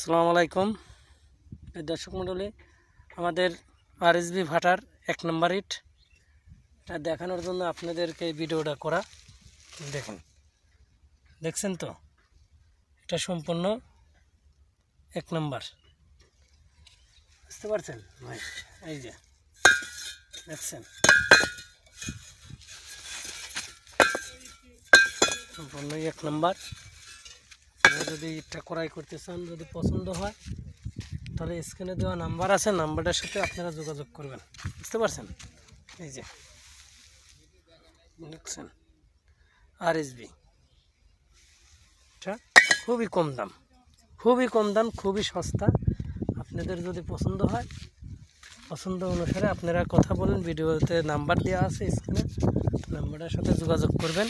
আসসালামু আলাইকুম। দর্শক মণ্ডলী, আমাদের আর আরএসবি ভাটার এক নম্বর ইট, এটা দেখানোর জন্য আপনাদেরকে ভিডিওটা করা। দেখুন, দেখছেন তো? এটা সম্পূর্ণ এক নম্বর। বুঝতে পারছেন? এই যে, দেখছেন? সম্পূর্ণ এক নম্বর। আপনারা যদি ইটটা ক্রয় করতে চান, যদি পছন্দ হয়, তাহলে স্ক্রিনে দেওয়া নাম্বার আছে নাম্বারটার সাথে আপনারা যোগাযোগ করবেন। বুঝতে পারছেন? এই যে, দেখছেন? আর এসবি খুবই কম দাম, খুবই কম দাম, খুবই সস্তা। আপনাদের যদি পছন্দ হয়, পছন্দ অনুসারে আপনারা কথা বলেন, ভিডিওতে নাম্বার দেওয়া আছে স্ক্রিনে নাম্বারটার সাথে যোগাযোগ করবেন।